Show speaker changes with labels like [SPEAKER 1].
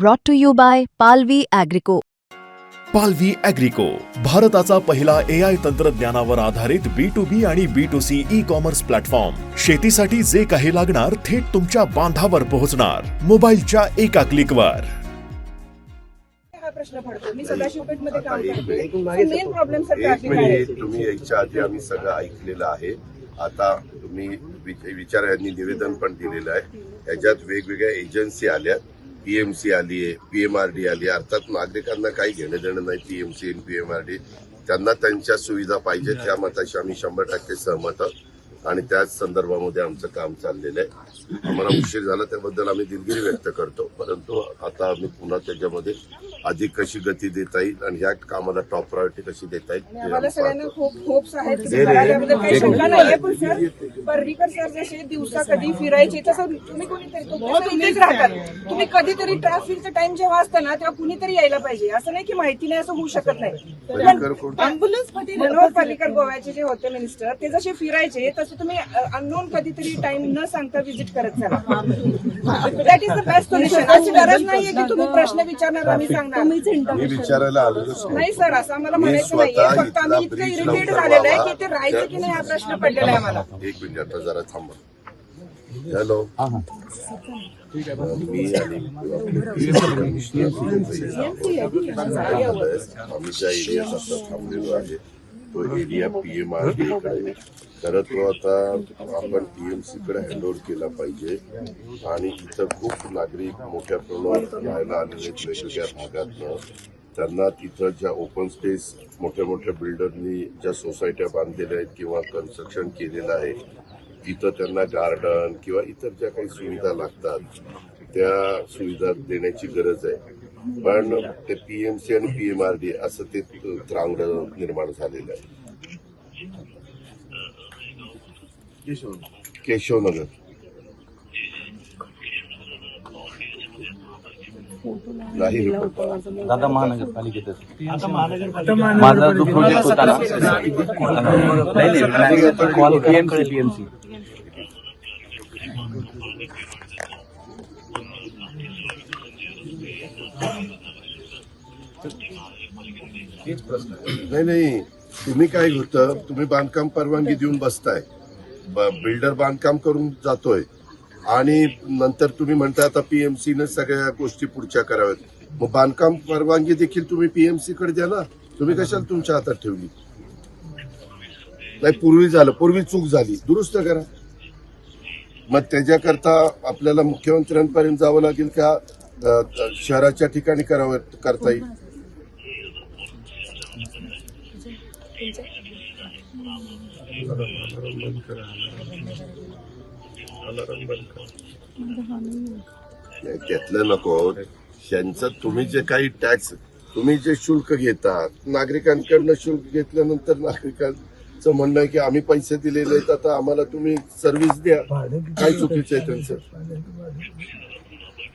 [SPEAKER 1] brought to you by Palvi Agrico.
[SPEAKER 2] पालवी अॅग्रिको भारताचा पहिला ए आय तंत्रज्ञानावर आधारित बी टू बी आणि B to C e commerce platform शेतीसाठी जे काही लागणार थेट तुमच्या बांधावर पोहोचणार. मोबाईलच्या एका क्लिकवर
[SPEAKER 3] हा प्रश्न पडतो. मी सदाशिवपेठमध्ये काम करते. मेन प्रॉब्लेम सर
[SPEAKER 4] एक
[SPEAKER 3] ट्रॅफिक आहे.
[SPEAKER 4] मिनिट तुम्ही याच्या आधी आम्ही सगळं ऐकलेलं आहे. आता तुम्ही विचार यांनी निवेदन पण दिलेलं आहे. याच्यात वेगवेगळ्या एजन्सी आल्या पीएमसी आली आहे पीएमआरडी आली आहे. अर्थात नागरिकांना काही घेणं देणं नाही पीएमसी आणि पीएमआरडी त्यांना त्यांच्या सुविधा पाहिजे त्या मताशी आम्ही शंभर टक्के सहमत आहोत. आणि त्याच संदर्भामध्ये आमचं काम चाललेलं आहे. आम्हाला उशीर झाला त्याबद्दल आम्ही दिलगिरी व्यक्त करतो. परंतु आता आम्ही पुन्हा त्याच्यामध्ये अधिक कशी गती देता येईल आणि ह्या कामाला टॉप प्रायोरिटी कशी देता येईल
[SPEAKER 3] सर पर्रीकर सर जसे दिवसा कधी फिरायचे तसं तुम्ही कोणीतरी राहतात. तुम्ही कधीतरी ट्रॅफिकचा टाइम जेव्हा असतं ना तेव्हा कुणीतरी यायला पाहिजे. असं नाही की माहिती नाही असं होऊ शकत नाही. मनोहर पर्रीकर गोव्याचे जे होते मिनिस्टर ते जसे फिरायचे तसं तुम्ही अननोन कधीतरी टाइम न सांगता व्हिजिट करत चला. That is the best solution अशी गरज नाहीये की तुम्ही प्रश्न विचारणार आम्ही सांगणार.
[SPEAKER 4] मी विचारायला आलेलोच
[SPEAKER 3] नाही सर असं आम्हाला म्हणायचं नाहीये.
[SPEAKER 4] स्वतः
[SPEAKER 3] फक्त आम्ही इतकं इरिटेट झालेलं आहे. की ते राहायचं की नाही हा प्रश्न पडलेला आहे आम्हाला.
[SPEAKER 4] एक मिनिट आता जरा थांबा. हॅलो. मी आणि आम्ही ज्या एरियात आता थांबलेलो आहे तो एरिया पीएमआरडी कडे खरं तो आता आपण पीएमसी कडे हँडओव्हर केला पाहिजे. आणि इथं खूप नागरिक मोठ्या प्रमाणात राहायला आलेले आहेत. वेगवेगळ्या भागातनं. त्यांना तिथं ज्या ओपन स्पेस मोठ्या मोठ्या बिल्डरनी ज्या सोसायट्या बांधलेल्या आहेत किंवा कन्स्ट्रक्शन केलेलं आहे तिथं त्यांना गार्डन किंवा इतर ज्या काही सुविधा लागतात त्या सुविधा देण्याची गरज आहे. पण ते पीएमसी आणि पीएमआरडी असं ते त्रांगड निर्माण झालेलं आहे. केशवनगर. नाही.
[SPEAKER 5] दादा महानगरपालिकेतच. माझा जो प्रोजेक्ट होता ना नाही नाही. कॉल पीएमसी
[SPEAKER 4] नाही नाही. तुम्ही काय होतं तुम्ही बांधकाम परवानगी देऊन बसताय. बिल्डर बांधकाम करून जातोय. आणि नंतर तुम्ही म्हणता आता पीएमसी ने सगळ्या गोष्टी पुढच्या कराव्यात. मग बांधकाम परवानगी देखील तुम्ही पीएमसी कडे द्या ना. तुम्ही कशाला तुमच्या हातात ठेवली? नाही पूर्वी झालं. पूर्वी चूक झाली. दुरुस्त करा. मग त्याच्याकरता आपल्याला मुख्यमंत्र्यांपर्यंत जावं लागेल का? शहराच्या ठिकाणी करावं करता येईल. नाही, त्यातलं नको. त्यांचं तुम्ही जे काही टॅक्स तुम्ही जे शुल्क घेतात नागरिकांकडनं शुल्क घेतल्यानंतर नागरिकांचं म्हणणं आहे की आम्ही पैसे दिलेले आहेत आता आम्हाला तुम्ही सर्व्हिस द्या. काय चुकीचं आहे त्यांचं?